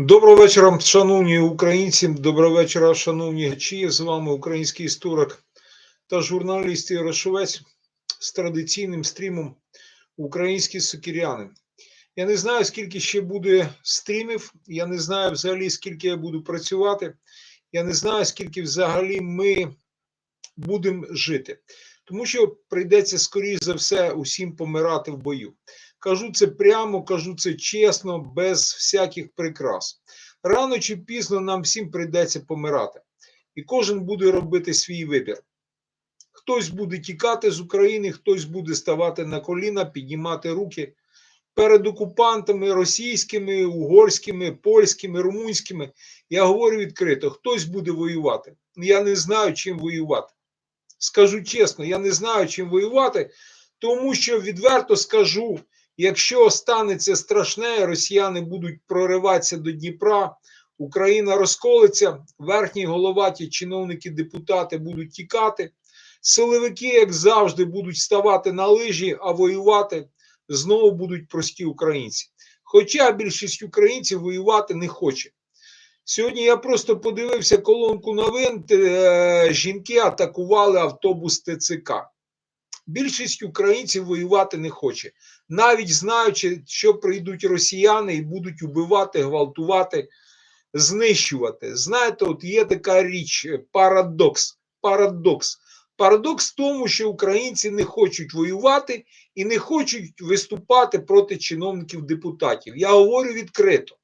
Доброго вечора, шановні українці. Доброго вечора, шановні глядачі. З вами український історик та журналіст Ярошовець з традиційним стрімом Українські сокіряни. Я не знаю, скільки ще буде стрімів. Я не знаю взагалі, скільки я буду працювати. Я не знаю, скільки взагалі ми будемо жити. Тому що прийдеться, скоріш за все, усім помирати в бою. Кажу це прямо, кажу це чесно, без всяких прикрас. Рано чи пізно нам всім прийдеться помирати, і кожен буде робити свій вибір. Хтось буде тікати з України, хтось буде ставати на коліна, піднімати руки перед окупантами російськими, угорськими, польськими, румунськими. Я говорю відкрито: хтось буде воювати. Я не знаю, чим воювати. Скажу чесно, я не знаю, чим воювати, тому що відверто скажу. Якщо станеться страшне, росіяни будуть прориватися до Дніпра, Україна розколиться, верхні головаті чиновники, депутати будуть тікати, силовики, як завжди, будуть ставати на лижі, а воювати знову будуть прості українці. Хоча більшість українців воювати не хоче. Сьогодні я просто подивився колонку новин, е, жінки атакували автобус ТЦК. Більшість українців воювати не хоче, навіть знаючи, що прийдуть росіяни і будуть убивати, гвалтувати, знищувати. Знаєте, от є така річ, парадокс. Парадокс. Парадокс в тому, що українці не хочуть воювати і не хочуть виступати проти чиновників депутатів. Я говорю відкрито.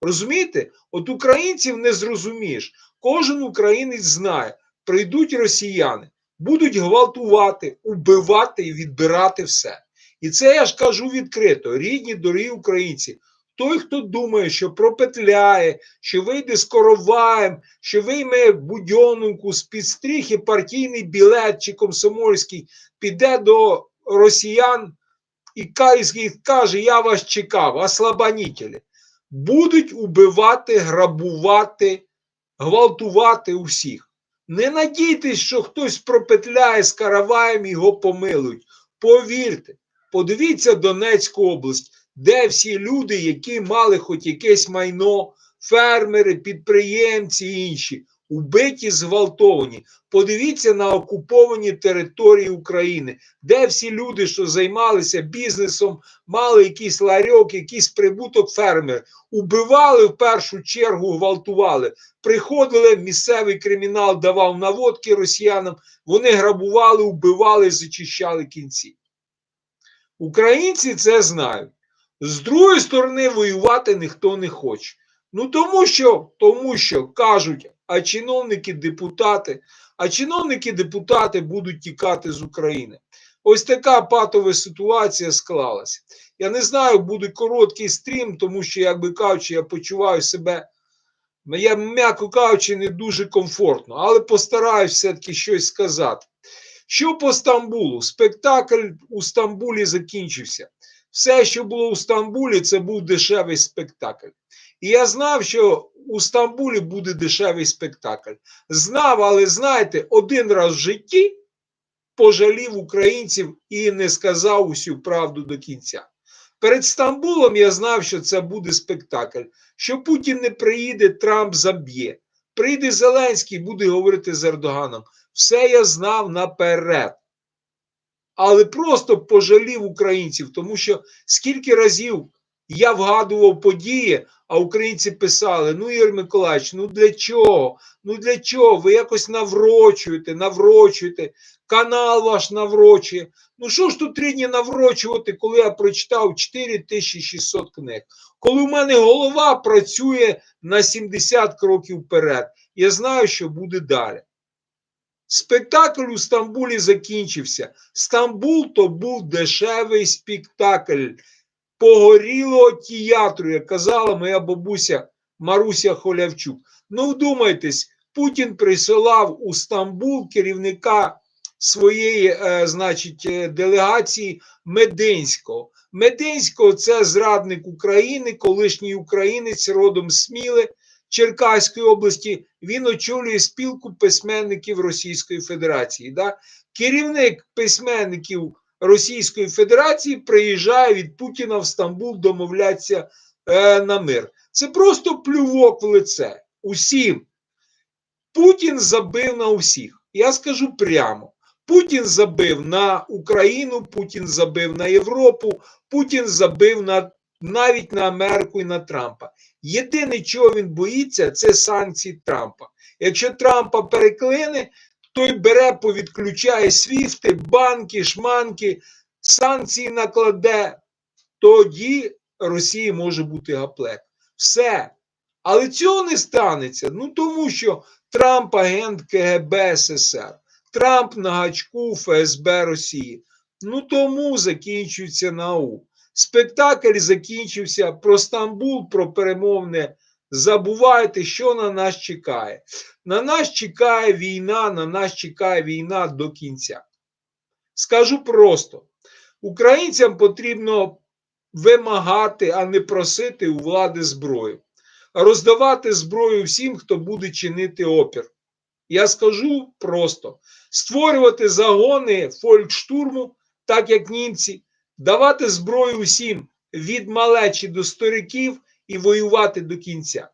Розумієте? От українців не зрозумієш. Кожен українець знає, прийдуть росіяни будуть гвалтувати, убивати і відбирати все. І це я ж кажу відкрито, рідні, дорогі українці. Той, хто думає, що пропетляє, що вийде з короваєм, що вийме будьонку з під стріхи партійний білет чи комсомольський, піде до росіян і каже: Я вас чекав, ослабанітелі. Будуть убивати, грабувати, гвалтувати усіх. Не надійтесь, що хтось пропетляє з караваєм його помилують. Повірте, подивіться Донецьку область, де всі люди, які мали хоч якесь майно, фермери, підприємці інші, убиті, зґвалтовані. Подивіться на окуповані території України, де всі люди, що займалися бізнесом, мали якийсь ларьок, якийсь прибуток фермер, убивали в першу чергу, гвалтували. Приходили, місцевий кримінал давав наводки росіянам, вони грабували, убивали, зачищали кінці. Українці це знають. З другої сторони, воювати ніхто не хоче. Ну тому що, тому що кажуть, а чиновники, депутати, а чиновники, депутати будуть тікати з України. Ось така патова ситуація склалася. Я не знаю, буде короткий стрім, тому що, як би кажучи, я почуваю себе, я, м'яко кажучи, не дуже комфортно, але постараюсь все-таки щось сказати. Що по Стамбулу? Спектакль у Стамбулі закінчився. Все, що було у Стамбулі, це був дешевий спектакль. І я знав, що у Стамбулі буде дешевий спектакль. Знав, але знаєте, один раз в житті пожалів українців і не сказав усю правду до кінця. Перед Стамбулом я знав, що це буде спектакль, що Путін не приїде, Трамп заб'є. Прийде Зеленський, буде говорити з Ердоганом. Все я знав наперед. Але просто пожалів українців, тому що скільки разів я вгадував події, а українці писали: ну, Ігор Миколаївич, ну для чого? Ну для чого? Ви якось наврочуєте, наврочуєте, канал ваш наврочує. Ну що ж тут рідні наврочувати, коли я прочитав 4600 книг? Коли в мене голова працює на 70 кроків вперед, я знаю, що буде далі. Спектакль у Стамбулі закінчився. Стамбул то був дешевий спектакль погорілого театру, як казала моя бабуся Маруся Холявчук. Ну, вдумайтесь, Путін присилав у Стамбул керівника своєї, е, значить, е, делегації Мединського. Мединського це зрадник України, колишній українець родом Сміли Черкаської області. Він очолює спілку письменників Російської Федерації. Да? Керівник письменників Російської Федерації приїжджає від Путіна в Стамбул домовлятися е, на мир. Це просто плювок в лице усім. Путін забив на усіх. Я скажу прямо: Путін забив на Україну, Путін забив на Європу, Путін забив на навіть на Америку і на Трампа. Єдине, чого він боїться, це санкції Трампа. Якщо Трампа переклине, той бере, повідключає свіфти, банки, шманки, санкції накладе, тоді Росії може бути гаплек. Все. Але цього не станеться. Ну тому що Трамп агент КГБ СССР, Трамп на гачку ФСБ Росії. Ну тому закінчується нау. Спектакль закінчився про Стамбул, про перемовне. Забувайте, що на нас чекає. На нас чекає війна, на нас чекає війна до кінця. Скажу просто: українцям потрібно вимагати, а не просити у влади зброю, роздавати зброю всім, хто буде чинити опір. Я скажу просто: створювати загони фолькштурму, так як німці, давати зброю усім від малечі до стариків і воювати до кінця.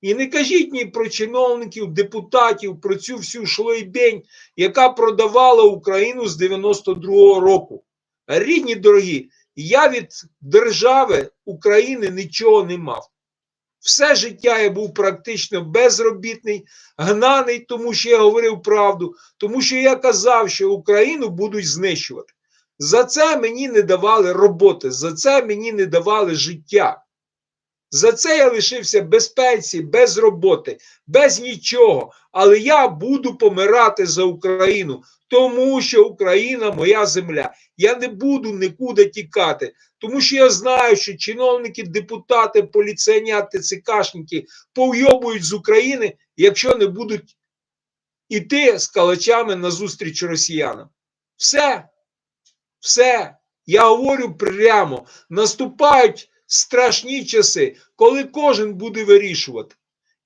І не кажіть ні про чиновників, депутатів, про цю всю шлойбень, яка продавала Україну з 92-го року. Рідні дорогі, я від держави України нічого не мав. Все життя я був практично безробітний, гнаний, тому що я говорив правду, тому що я казав, що Україну будуть знищувати. За це мені не давали роботи, за це мені не давали життя. За це я лишився без пенсії, без роботи, без нічого. Але я буду помирати за Україну, тому що Україна моя земля. Я не буду нікуди тікати, тому що я знаю, що чиновники, депутати, поліціяняти, ЦКшники повйобують з України, якщо не будуть іти з калачами на зустріч росіянам. Все, все. Я говорю прямо: наступають страшні часи, коли кожен буде вирішувати.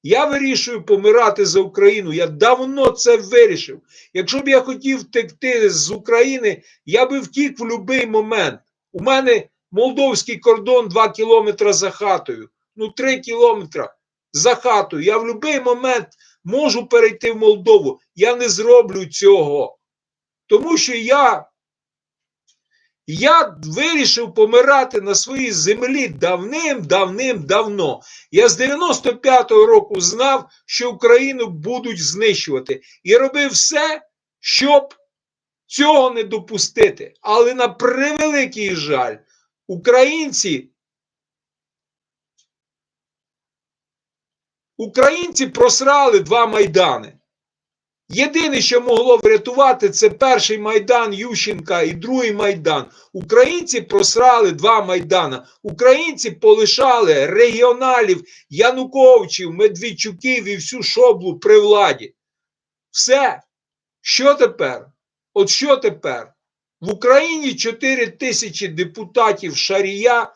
Я вирішую помирати за Україну. Я давно це вирішив. Якщо б я хотів втекти з України, я би втік в будь-який момент. У мене молдовський кордон 2 кілометри за хатою, ну 3 кілометри за хатою. Я в будь-який момент можу перейти в Молдову. Я не зроблю цього. Тому що я я вирішив помирати на своїй землі давним-давним-давно. Я з 95-го року знав, що Україну будуть знищувати. І робив все, щоб цього не допустити. Але на превеликий жаль, українці. Українці просрали два майдани. Єдине, що могло врятувати, це перший майдан Ющенка і другий майдан. Українці просрали два майдана. Українці полишали регіоналів, Януковичів, Медведчуків і всю шоблу при владі. Все. Що тепер? От що тепер? В Україні 4 тисячі депутатів Шарія,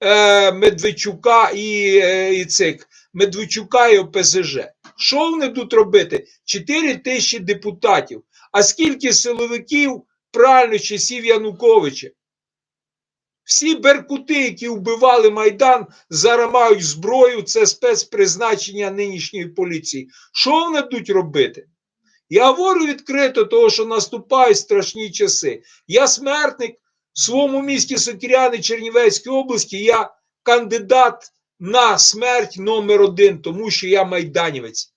е, Медведчука і, е, і цих Медведчука і ОПЗЖ. Що вони будуть робити? 4 тисячі депутатів. А скільки силовиків правильно часів Януковича? Всі беркути, які вбивали Майдан, зараз мають зброю, це спецпризначення нинішньої поліції. Що вони будуть робити? Я говорю відкрито, того, що наступають страшні часи. Я смертник в своєму місті Сокіряни Чернівецької області, я кандидат на смерть номер один, тому що я майданівець.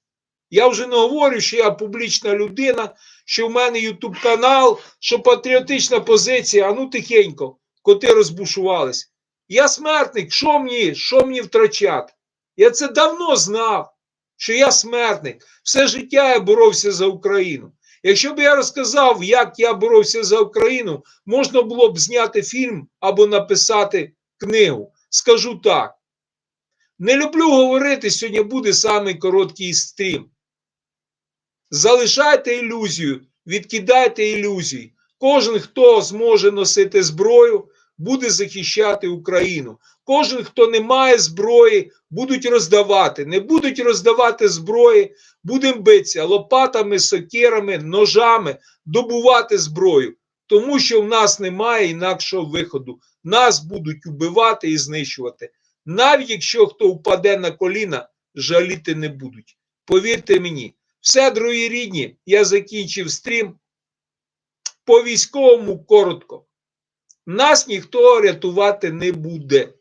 Я вже не говорю, що я публічна людина, що в мене ютуб канал, що патріотична позиція, а ну тихенько, коти розбушувались. Я смертник, що мені, що мені втрачати? Я це давно знав, що я смертник. Все життя я боровся за Україну. Якщо б я розказав, як я боровся за Україну, можна було б зняти фільм або написати книгу. Скажу так. Не люблю говорити, сьогодні буде самий короткий стрім. Залишайте ілюзію, відкидайте ілюзії. Кожен, хто зможе носити зброю, буде захищати Україну. Кожен, хто не має зброї, будуть роздавати. Не будуть роздавати зброї, будемо битися лопатами, сокирами, ножами, добувати зброю. Тому що в нас немає інакшого виходу. Нас будуть убивати і знищувати. Навіть якщо хто впаде на коліна, жаліти не будуть. Повірте мені, все, другі рідні, я закінчив стрім. По військовому коротко. Нас ніхто рятувати не буде.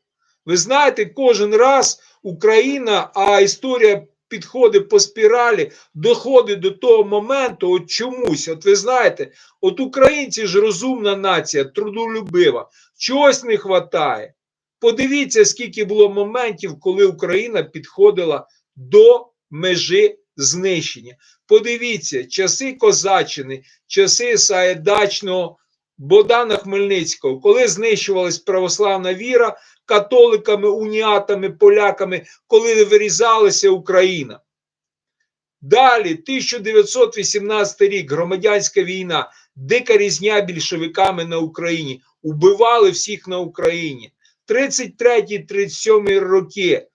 Ви знаєте, кожен раз Україна, а історія підходить по спіралі, доходить до того моменту, от чомусь. От ви знаєте, от українці ж розумна нація, трудолюбива, чогось не вистачає. Подивіться, скільки було моментів, коли Україна підходила до межі знищення. Подивіться, часи Козаччини, часи Саєдачного, Богдана Хмельницького, коли знищувалась православна віра католиками, уніатами, поляками, коли вирізалася Україна. Далі, 1918 рік, громадянська війна, дика різня більшовиками на Україні, убивали всіх на Україні. 33-37 роки.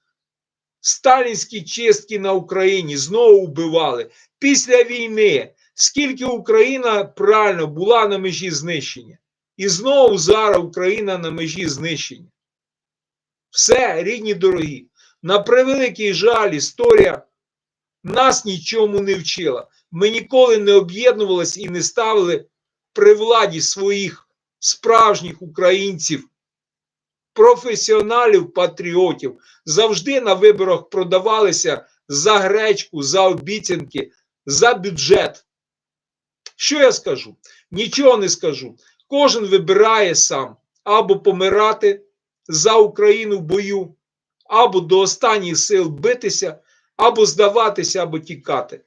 Сталінські чистки на Україні знову вбивали. Після війни, скільки Україна правильно була на межі знищення. І знову зараз Україна на межі знищення. Все, рідні дорогі. На превеликий жаль, історія нас нічому не вчила. Ми ніколи не об'єднувалися і не ставили при владі своїх справжніх українців, професіоналів, патріотів. Завжди на виборах продавалися за гречку, за обіцянки, за бюджет. Що я скажу? Нічого не скажу. Кожен вибирає сам або помирати за Україну в бою, або до останніх сил битися, або здаватися, або тікати.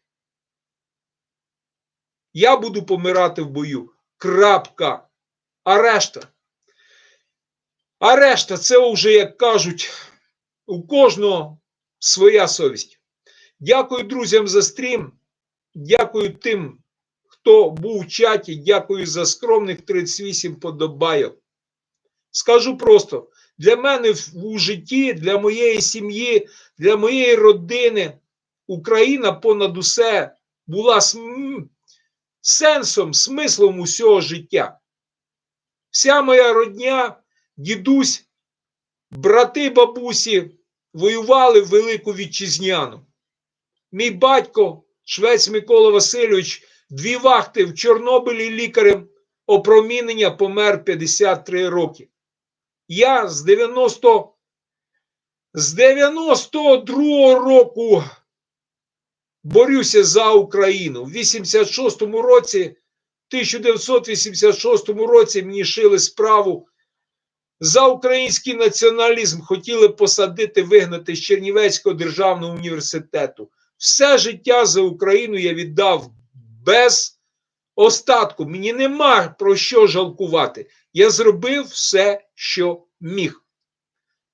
Я буду помирати в бою. Крапка. А решта. А решта, це вже, як кажуть, у кожного своя совість. Дякую друзям за стрім. Дякую тим, хто був в чаті. Дякую за скромних 38 подобайок. Скажу просто: для мене у житті, для моєї сім'ї, для моєї родини Україна понад усе була сенсом, смислом усього життя. Вся моя родня, дідусь, брати, бабусі воювали в Велику Вітчизняну. Мій батько, швець Микола Васильович, дві вахти в Чорнобилі лікарем опромінення помер 53 роки. Я з 90 з 92 року борюся за Україну. В 86-му році, 1986 році мені шили справу за український націоналізм, хотіли посадити, вигнати з Чернівецького державного університету. Все життя за Україну я віддав без остатку. Мені нема про що жалкувати. Я зробив все, що міг.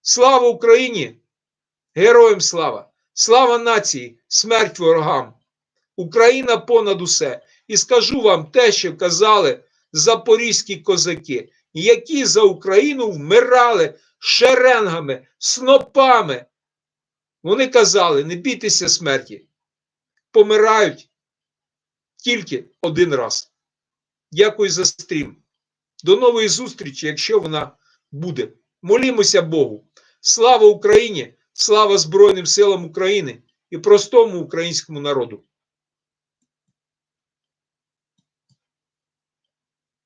Слава Україні! Героям слава! Слава нації! Смерть ворогам! Україна понад усе. І скажу вам те, що казали запорізькі козаки, які за Україну вмирали шеренгами, снопами. Вони казали: не бійтеся смерті. Помирають тільки один раз. Дякую за стрім. До нової зустрічі, якщо вона буде. Молімося Богу. Слава Україні! Слава Збройним силам України і простому українському народу!